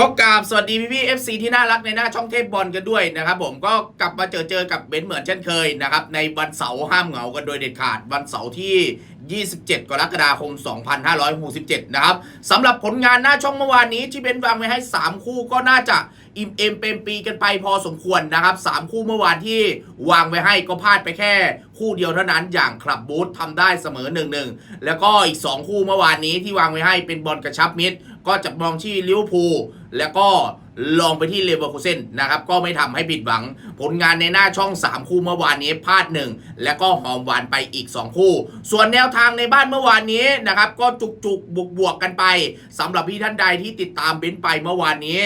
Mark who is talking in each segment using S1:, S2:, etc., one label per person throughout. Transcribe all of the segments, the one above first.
S1: ก็กราบสวัสดีพี่พี่เอฟซีที่น่ารักในหน้าช่องเทพบอลกันด้วยนะครับผมก็กลับมาเจอเจอกับเบนเหมือนเช่นเคยนะครับในวันเสาร์ห้ามเหงากันโดยเด็ดขาดวันเสาร์ที่ 27 กรกฎาคม 2567 นะครับสำหรับผลงานหน้าช่องเมื่อวานนี้ที่เบนวางไว้ให้ 3 คู่ก็น่าจะอิ่มเอมเปรมปีกันไปพอสมควรนะครับ 3 คู่เมื่อวานที่วางไว้ให้ก็พลาดไปแค่คู่เดียวเท่านั้นอย่างคลับบูธทำได้เสมอ 1-1 แล้วก็อีก 2 คู่เมื่อวานนี้ที่วางไว้ให้เป็นบอลกระชับมิตร ก็จะมองที่ลิเวอร์พูลแล้วก็ ลองไปที่เลเวอร์คูเซนนะครับก็ไม่ทำให้ผิดหวัง ผลงานในหน้าช่อง 3 คู่เมื่อวานนี้พลาด 1 แล้วก็หอมหวานไปอีก 2 คู่ ส่วนแนวทางในบ้านเมื่อวานนี้นะครับก็จุกจุกบวกบวกกันไปสำหรับพี่ท่านใดที่ติดตามเบนซ์ไปเมื่อวานนี้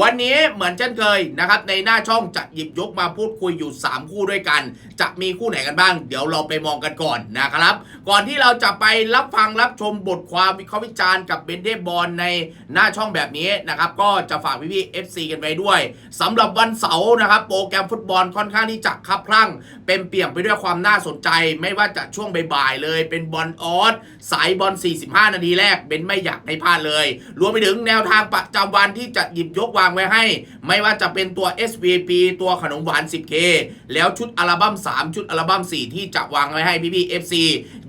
S1: วันนี้เหมือนเช่นเคยนะครับในหน้าช่องจะหยิบยกมาพูดคุยอยู่ 3 คู่ด้วยกัน จะมีคู่ไหนกันบ้าง เดี๋ยวเราไปมองกันก่อนนะครับ ก่อนที่เราจะไปรับฟังรับชมบทความวิเคราะห์วิจารณ์กับเบนเดบอลในหน้าช่องแบบนี้นะครับก็จะฝากพี่พี่ๆ FC กันไปด้วยสำหรับวันเสาร์นะครับ โปรแกรมฟุตบอลค่อนข้างที่จะคับคลั่ง เป็นเปี่ยมไปด้วยความน่าสนใจ ไม่ว่าจะช่วงบ่ายๆเลย เป็นบอลออสสายบอล 45 นาทีแรกเบนไม่อยากให้พลาดเลย รวมไปถึงแนวทางประจำวันที่จะหยิบยกวางไว้ให้ ไม่ว่าจะเป็นตัว SVP ตัวขนมหวาน 10K แล้วชุดอัลบั้ม 3 ชุดอัลบั้ม 4 ที่จะวางไว้ให้พี่พี่ๆ FC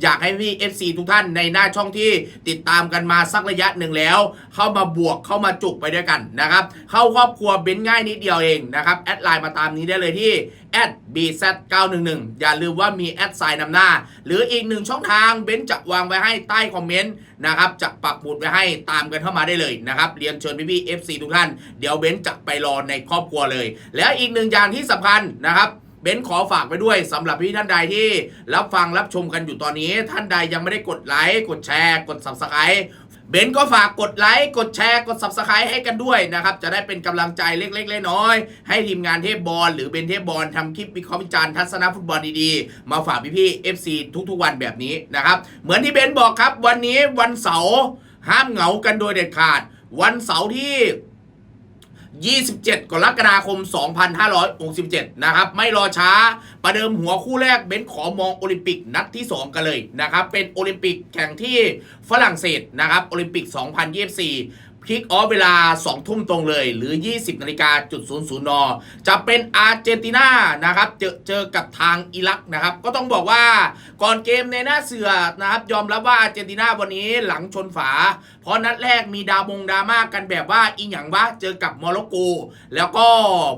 S1: อยากให้พี่ FC ทุกท่านในหน้าช่องที่ติดตามกันมาสักระยะหนึ่งแล้ว เข้ามาบวกเข้ามาจุกไปด้วยกันนะครับ เข้าครอบครัวเบนง่ายนิดเดียวเองนะครับแอดไลน์มาตามนี้ได้เลยที่ @bz911 อย่าลืมว่ามีแอดไซน์นำหน้า หรืออีกหนึ่งช่องทางเบนจะวางไว้ให้ใต้คอมเมนต์นะครับจะปักหมุดไว้ให้ตามกันเข้ามาได้เลยนะครับเรียนเชิญพี่ๆ FC ทุกท่าน เดี๋ยวเบนจะไปรอในครอบครัวเลย แล้วอีกหนึ่งอย่างที่สำคัญนะครับเบนขอฝากไปด้วยสำหรับพี่ท่านใดที่รับฟังรับชมกันอยู่ตอนนี้ ท่านใดยังไม่ได้กดไลค์กดแชร์ กด subscribe เบนก็ฝากกดไลค์ กดแชร์ กด subscribe ให้กันด้วยนะครับ จะได้เป็นกำลังใจเล็กๆน้อยๆให้ทีมงานเทพบอลหรือเบนเทพบอลทำคลิปวิเคราะห์วิจารณ์ทัศนฟุตบอลดีๆ มาฝากพี่ๆ FC ทุกๆวันแบบนี้นะครับ เหมือนที่เบนบอกครับ วันนี้วันเสาร์ห้ามเหงากันโดยเด็ดขาด วันเสาร์ที่ 27 กรกฎาคม 2567 นะครับ ไม่รอช้า ประเดิมหัวคู่แรกเบนขอมองโอลิมปิกนัดที่ 2 กันเลยนะครับ เป็นโอลิมปิกแข่งที่ฝรั่งเศสนะครับ โอลิมปิก 2024 พิกออฟเวลา 2 ทุ่มตรงเลย หรือ 20นาฬิกาจุด00นจะเป็นอาร์เจนตินานะครับเจอเจอกับทางอิรักนะครับ ก็ต้องบอกว่าก่อนเกมในหน้าเสือนะครับ ยอมรับว่าอาร์เจนตินาวันนี้หลังชนฝา เพราะนัดแรกมีดาวมงดราม่ากันแบบว่าอีหยังวะเจอกับโมร็อกโก แล้วก็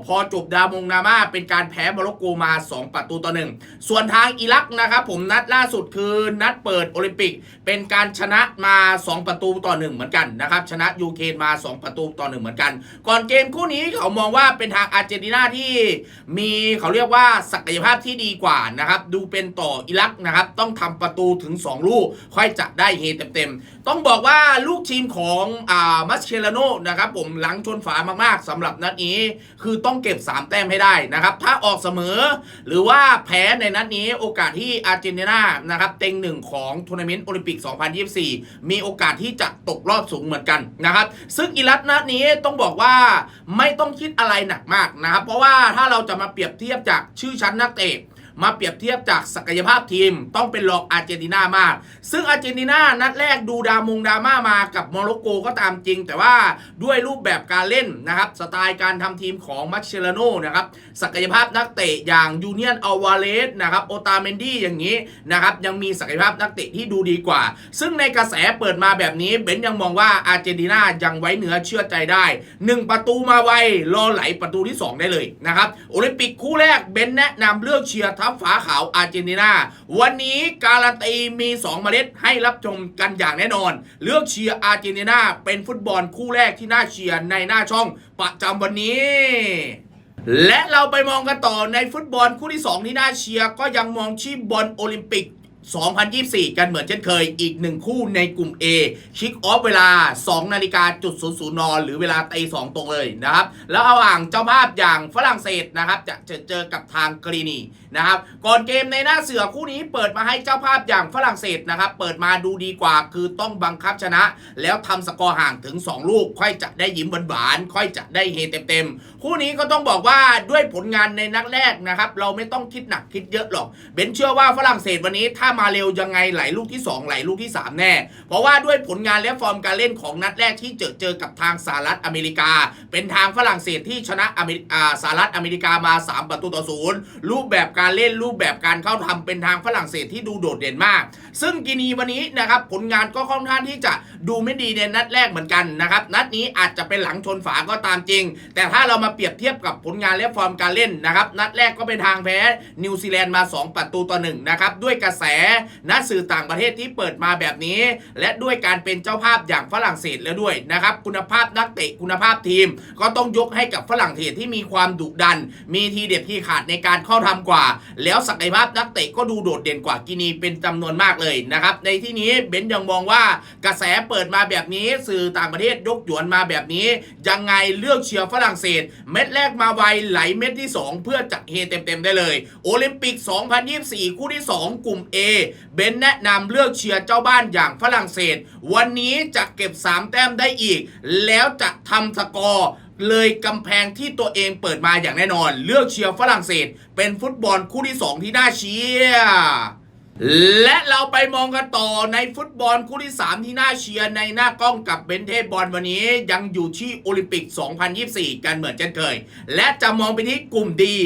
S1: พอจบดาวมงดราม่าเป็นการแพ้โมร็อกโกมา 2 ประตูต่อหนึ่งส่วนทางอิรักนะครับผมนัดล่าสุดคือนัดเปิดโอลิมปิก เป็นการชนะมา 2 ประตูต่อหนึ่งเหมือนกันนะครับชนะยูเครนมา 2 ประตูต่อหนึ่งเหมือนกัน ก่อนเกมคู่นี้เขามองว่าเป็นทางอาร์เจนตินาที่มีเขาเรียกว่าศักยภาพที่ดีกว่านะครับ ดูเป็นต่ออิรักนะครับ ต้องทำประตูถึง 2 ลูก ค่อยจะได้เฮเต็มๆต้องบอกว่าลูกทีมของอ่ามัสเคลาโนนะครับผมหลังชนฝามากๆสำหรับนัดนี้ คือต้องเก็บ 3 แต้มให้ได้นะครับ ถ้าออกเสมอ หรือว่าแพ้ในนัดนี้โอกาสที่อาร์เจนตินานะครับเต็งหนึ่งของทัวร์นาเมนต์โอลิมปิก 2024 มีโอกาสที่จะตกรอบสูงเหมือนกันนะครับ ซึ่งอิรัตนัดนี้ต้องบอกว่าไม่ต้องคิดอะไรหนักมากนะครับ เพราะว่าถ้าเราจะมาเปรียบเทียบจากชื่อชั้นนักเตะ มาเปรียบเทียบจากศักยภาพทีม ต้องเป็นรองอาร์เจนตินามาก ซึ่งอาร์เจนตินานัดแรกดูดามงดราม่ามากับโมร็อกโกก็ตามจริง แต่ว่าด้วยรูปแบบการเล่นนะครับสไตล์การทำทีมของมัชเชลโนนะครับศักยภาพนักเตะอย่างยูเนียนอัลวาเลสนะครับโอตาเมนดี้อย่างนี้นะครับยังมีศักยภาพนักเตะที่ดูดีกว่า ซึ่งในกระแสเปิดมาแบบนี้เบนยังมองว่าอาร์เจนตินายังไว้เหนือเชื่อใจได้ 1 ประตูมาไวรอไหลประตูที่ 2 ได้เลยนะครับโอลิมปิกคู่แรกเบนแนะนำเลือกเชียร์ทัพฟ้าขาวอาร์เจนตินา วันนี้การันตีมี 2 เมล็ดให้รับชมกันอย่างแน่นอน เลือกเชียร์อาร์เจนตินา เป็นฟุตบอลคู่แรกที่น่าเชียร์ในหน้าช่องประจำวันนี้และเราไปมองกันต่อในฟุตบอลคู่ที่ 2 ที่น่าเชียร์ก็ยังมองที่บอลโอลิมปิก 2024 กันเหมือนเช่นเคยอีกหนึ่งคู่ในกลุ่ม A คิกออฟเวลา 2 นาฬิกาจุด00นอน หรือเวลาตี2ตรงเลยนะครับ แล้วเอาอ่างเจ้าภาพอย่างฝรั่งเศสนะครับ จะเจอเจอกับทางกรีนีนะครับ ก่อนเกมในหน้าเสือคู่นี้เปิดมาให้เจ้าภาพอย่างฝรั่งเศสนะครับ เปิดมาดูดีกว่าคือต้องบังคับชนะ แล้วทำสกอร์ห่างถึง 2 ลูก ค่อยจะได้ยิ้มหวานๆค่อยจะได้เฮเต็มๆคู่นี้ก็ต้องบอกว่าด้วยผลงานในนัดแรกนะครับเราไม่ต้องคิดหนักคิดเยอะหรอกเบนเชื่อว่าฝรั่งเศสวันนี้ถ้ามาเร็วยังไงไหลลูกที่ 2 ไหลลูกที่ 3 แน่ เพราะว่าด้วยผลงานและฟอร์มการเล่นของนัดแรกที่เจอเจอกับทางสหรัฐอเมริกา เป็นทางฝรั่งเศสที่ชนะสหรัฐอเมริกามา 3 ประตูต่อศูนย์รูปแบบการเล่นรูปแบบการเข้าทำเป็นทางฝรั่งเศสที่ดูโดดเด่นมาก ซึ่งกินีวันนี้นะครับผลงานก็ค่อนข้างที่จะดูไม่ดีในนัดแรกเหมือนกันนะครับนัดนี้อาจจะเป็นหลังชนฝาก็ตามจริง แต่ถ้าเรามาเปรียบเทียบกับผลงานและฟอร์มการเล่นนะครับนัดแรกก็เป็นทางแพ้นิวซีแลนด์มา 2 ประตูต่อหนึ่งนะครับด้วยกระแสนักสื่อต่างประเทศที่เปิดมาแบบนี้ และด้วยการเป็นเจ้าภาพอย่างฝรั่งเศสแล้วด้วยนะครับคุณภาพนักเตะคุณภาพทีม ก็ต้องยกให้กับฝรั่งเศสที่มีความดุดัน มีทีเด็ดที่ขาดในการเข้าทำกว่า แล้วศักยภาพนักเตะก็ดูโดดเด่นกว่ากินีเป็นจำนวนมากเลยนะครับในที่นี้เบนยังมองว่ากระแสเปิดมาแบบนี้ สื่อต่างประเทศยกหยวนมาแบบนี้ ยังไงเลือกเชียร์ฝรั่งเศส เม็ดแรกมาไวไหลเม็ดที่ 2 เพื่อจะเฮเต็มๆได้เลย โอลิมปิก 2024 คู่ที่ 2 กลุ่ม A เบนแนะนำเลือกเชียร์เจ้าบ้านอย่างฝรั่งเศส วันนี้จะเก็บ 3 แต้มได้อีก แล้วจะทำสกอร์เลยกำแพงที่ตัวเองเปิดมาอย่างแน่นอน เลือกเชียร์ฝรั่งเศส เป็นฟุตบอลคู่ที่ 2 ที่น่าเชียร์ และเราไปมองกันต่อในฟุตบอลคู่ที่ 3 ที่น่าเชียร์ในหน้ากล้องกับเบนเทพบอลวันนี้ยังอยู่ที่โอลิมปิก 2024 กันเหมือนเช่นเคย และจะมองไปที่กลุ่มดี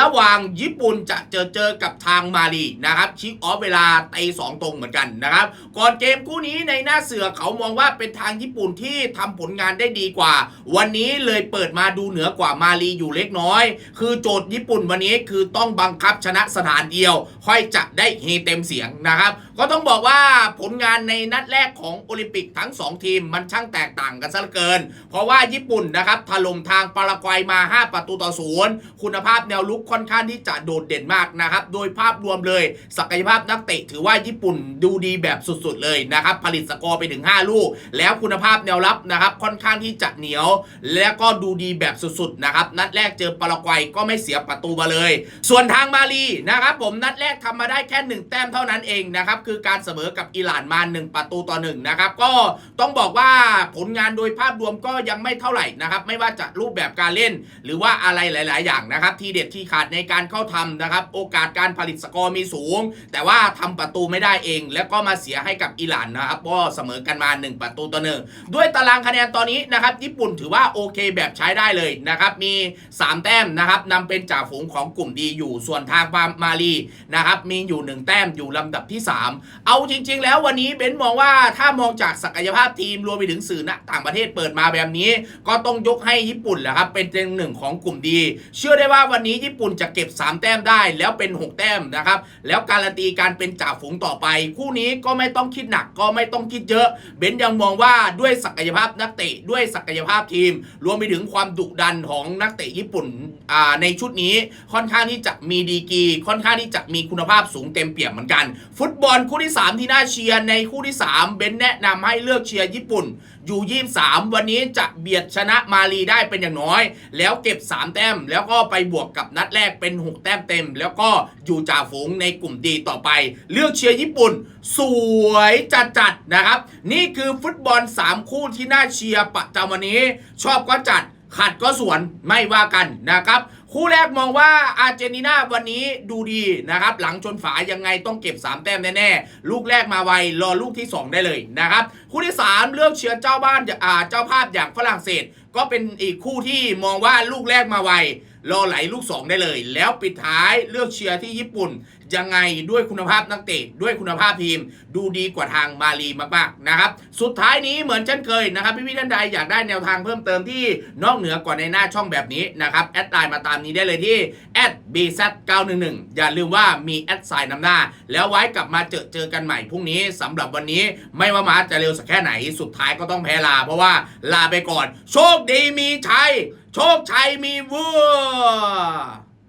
S1: ระหว่างญี่ปุ่นจะเจอเจอกับทางมาลีนะครับชิกออฟเวลาตีสองตรงเหมือนกันนะครับ ก่อนเกมคู่นี้ในหน้าเสือเขามองว่าเป็นทางญี่ปุ่นที่ทำผลงานได้ดีกว่า วันนี้เลยเปิดมาดูเหนือกว่ามาลีอยู่เล็กน้อย คือโจทย์ญี่ปุ่นวันนี้คือต้องบังคับชนะสถานเดียว ค่อยจะได้เฮเต็มเสียงนะครับ ก็ต้องบอกว่าผลงานในนัดแรกของโอลิมปิกทั้ง 2 ทีมมันช่างแตกต่างกันซะเหลือเกิน เพราะว่าญี่ปุ่นนะครับถล่มทางปารากวัยมา 5 ประตูต่อศูนย์คุณภาพแนวลุกค่อนข้างที่จะโดดเด่นมากนะครับ โดยภาพรวมเลย ศักยภาพนักเตะถือว่าญี่ปุ่นดูดีแบบสุดๆเลยนะครับ ผลิตสกอร์ไปถึง 5 ลูก แล้วคุณภาพแนวรับนะครับค่อนข้างที่จะเหนียว และก็ดูดีแบบสุดๆนะครับนัดแรกเจอปารากวัยก็ไม่เสียประตูมาเลย ส่วนทางมาลีนะครับผมนัดแรกทำมาได้แค่1แต้มเท่านั้นเองนะครับคือการเสมอกับอิหร่านมา 1 ประตูต่อ1นะครับก็ต้องบอกว่าผลงานโดยภาพรวมก็ยังไม่เท่าไหร่นะครับไม่ว่าจะรูปแบบการเล่น หรือว่าอะไรหลาย ๆ อย่างนะครับที่เด็ดที่ขาดในการเข้าทำนะครับโอกาสการผลิตสกอร์มีสูง แต่ว่าทำประตูไม่ได้เอง แล้วก็มาเสียให้กับอิหร่านนะครับก็เสมอกันมา 1 ประตูต่อหนึ่งด้วยตารางคะแนนตอนนี้นะครับญี่ปุ่นถือว่าโอเคแบบใช้ได้เลยนะครับมี 3 แต้มนะครับนำเป็นจ่าฝูงของกลุ่มดีอยู่ส่วนทางมาลีนะครับมีอยู่ 1 แต้มอยู่ลำดับที่ 3 เอาจริง ๆ แล้ววันนี้เบนมองว่าถ้ามองจากศักยภาพทีมรวมไปถึงสื่อณต่างประเทศเปิดมาแบบนี้ ก็ต้องยกให้ญี่ปุ่นแหละครับเป็นเต็งหนึ่งของกลุ่มดี เชื่อได้ว่าวันนี้ญี่ปุ่นจะเก็บ 3 แต้มได้แล้วเป็น 6 แต้มนะครับแล้วการันตีการเป็นจ่าฝูงต่อไป คู่นี้ก็ไม่ต้องคิดหนักก็ไม่ต้องคิดเยอะ เบนยังมองว่าด้วยศักยภาพนักเตะด้วยศักยภาพทีม รวมไปถึงความดุดันของนักเตะญี่ปุ่นในชุดนี้ค่อนข้างที่จะมีดีกรีค่อนข้างที่จะมีคุณภาพสูงเต็มเปี่ยมเหมือนกัน ฟุตบอลคู่ที่ 3 ที่น่าเชียร์ในคู่ที่ 3 เบนแนะนำให้เลือกเชียร์ญี่ปุ่นอยู่ยี่สามวันนี้จะเบียดชนะมาลีได้เป็นอย่างน้อย แล้วเก็บ 3 แต้ม แล้วก็ไปบวกกับนัดแรกเป็น 6 แต้มเต็ม แล้วก็อยู่จ่าฝูงในกลุ่มดีต่อไป เลือกเชียร์ญี่ปุ่น สวยจัดจัดนะครับ นี่คือฟุตบอล 3 คู่ที่น่าเชียร์ประจำวันนี้ ชอบก็จัด ขัดก็สวนไม่ว่ากันนะครับ คู่แรกมองว่าอาร์เจนินาวันนี้ดูดีนะครับ หลังชนฝายังไงต้องเก็บ 3 แต้มแน่ๆ ลูกแรกมาไวรอลูกที่ 2 ได้เลยนะครับ คู่ที่ 3 เลือกเชื้อเจ้าบ้านเจ้าภาพอย่างฝรั่งเศส ก็เป็นอีกคู่ที่มองว่าลูกแรกมาไว รอไหลลูก 2 ได้เลย แล้วปิดท้ายเลือกเชียร์ที่ญี่ปุ่น ยังไงด้วยคุณภาพนักเตะด้วยคุณภาพทีม ดูดีกว่าทางมาลีมากๆนะครับ สุดท้ายนี้เหมือนเช่นเคยนะครับ พี่พี่ท่านใดอยากได้แนวทางเพิ่มเติมที่นอกเหนือกว่าในหน้าช่องแบบนี้นะครับ แอดไลน์มาตามนี้ได้เลยที่ @bz911 อย่าลืมว่ามีแอดไซน์นำหน้า แล้วไว้กลับมาเจอเจอกันใหม่พรุ่งนี้สำหรับวันนี้ไม่ว่ามาจะเร็วสักแค่ไหนสุดท้ายก็ต้องแพ้ลา เพราะว่าลาไปก่อน โชคดีมีชัย โชคชัยมีวัว